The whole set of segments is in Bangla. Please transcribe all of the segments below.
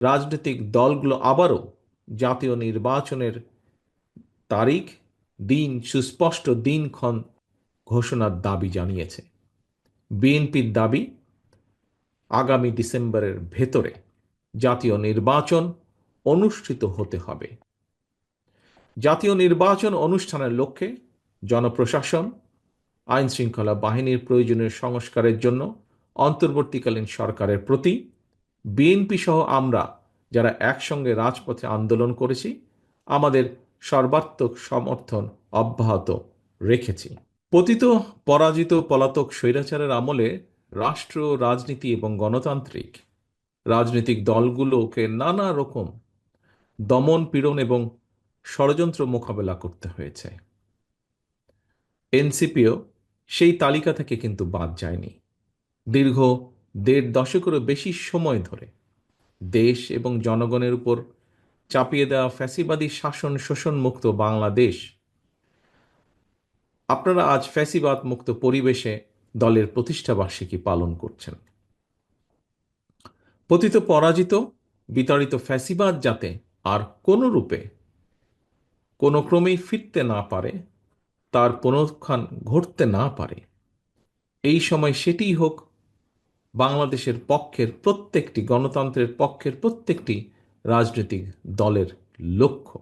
রাজনৈতিক দলগুলো আবারও জাতীয় নির্বাচনের তারিখ, দিন, সুস্পষ্ট দিনক্ষণ ঘোষণার দাবি জানিয়েছে। বিএনপির দাবি, আগামী ডিসেম্বরের ভেতরে জাতীয় নির্বাচন অনুষ্ঠিত হতে হবে। জাতীয় নির্বাচন অনুষ্ঠানের লক্ষ্যে জনপ্রশাসন আইন শৃঙ্খলা বাহিনীর প্রয়োজনীয় সংস্কারের জন্য অন্তর্বর্তীকালীন সরকারের প্রতি বিএনপি সহ আমরা যারা একসঙ্গে রাজপথে আন্দোলন করেছি, আমাদের সর্বাত্মক সমর্থন অব্যাহত রেখেছি। পতিত, পরাজিত পলাতক স্বৈরাচারের আমলে রাষ্ট্র, রাজনীতি এবং গণতান্ত্রিক, রাজনৈতিক দলগুলোকে নানা রকম দমন পীড়ন এবং ষড়যন্ত্র মোকাবেলা করতে হয়েছে। এনসিপিও সেই তালিকা থেকে কিন্তু বাদ যায়নি। দীর্ঘ দেড় দশকেরও বেশি সময় ধরে দেশ এবং জনগণের উপর চাপিয়ে দেওয়া ফ্যাসিবাদী শাসন শোষণ মুক্ত বাংলাদেশ। আপনারা আজ ফ্যাসিবাদ মুক্ত পরিবেশে দলের প্রতিষ্ঠা বার্ষিকী পালন করছেন। পতিত পরাজিত, বিতাড়িত ফ্যাসিবাদ যাতে আর কোনো রূপে কোনো ক্রমেই ফিরতে না পারে, তার পুনরুত্থান ঘটতে না পারে। এই সময় সেটিই হোক বাংলাদেশের পক্ষের প্রত্যেকটি গণতন্ত্রের পক্ষের প্রত্যেকটি রাজনৈতিক দলের লক্ষ্য।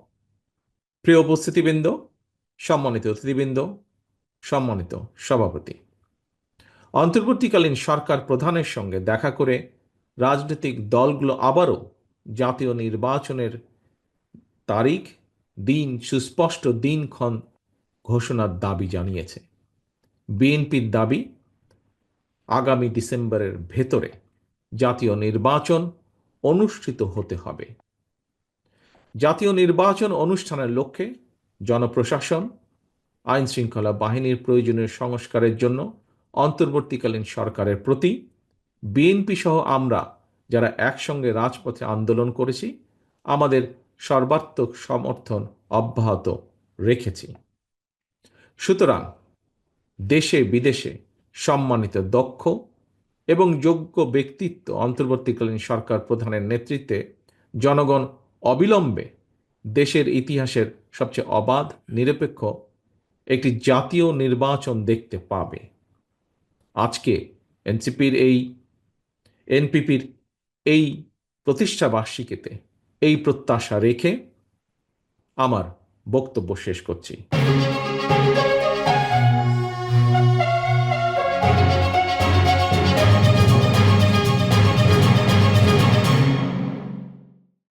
প্রিয় উপস্থিতিবৃন্দ, সম্মানিত অতিথিবৃন্দ, সম্মানিত সভাপতি, অন্তর্বর্তীকালীন সরকার প্রধানের সঙ্গে দেখা করে রাজনৈতিক দলগুলো আবারও জাতীয় নির্বাচনের তারিখ, দিন, সুস্পষ্ট দিনক্ষণ ঘোষণার দাবি জানিয়েছে। বিএনপির দাবি আগামী ডিসেম্বরের ভেতরে জাতীয় নির্বাচন অনুষ্ঠিত হতে হবে। জাতীয় নির্বাচন অনুষ্ঠানের লক্ষ্যে জনপ্রশাসন আইন শৃঙ্খলা বাহিনীর প্রয়োজনীয় সংস্কারের জন্য অন্তর্বর্তীকালীন সরকারের প্রতি, বিএনপি সহ আমরা যারা একসঙ্গে রাজপথে আন্দোলন করেছি, আমাদের সর্বাত্মক সমর্থন অব্যাহত রেখেছি। সুতরাং দেশে বিদেশে সম্মানিত, দক্ষ এবং যোগ্য ব্যক্তিত্ব অন্তর্বর্তীকালীন সরকার প্রধানের নেতৃত্বে জনগণ অবিলম্বে দেশের ইতিহাসের সবচেয়ে অবাধ, নিরপেক্ষ একটি জাতীয় নির্বাচন দেখতে পাবে। আজকে এনসিপির এই, এনপিপির এই প্রতিষ্ঠা বার্ষিকীতে এই প্রত্যাশা রেখে আমার বক্তব্য শেষ করছি।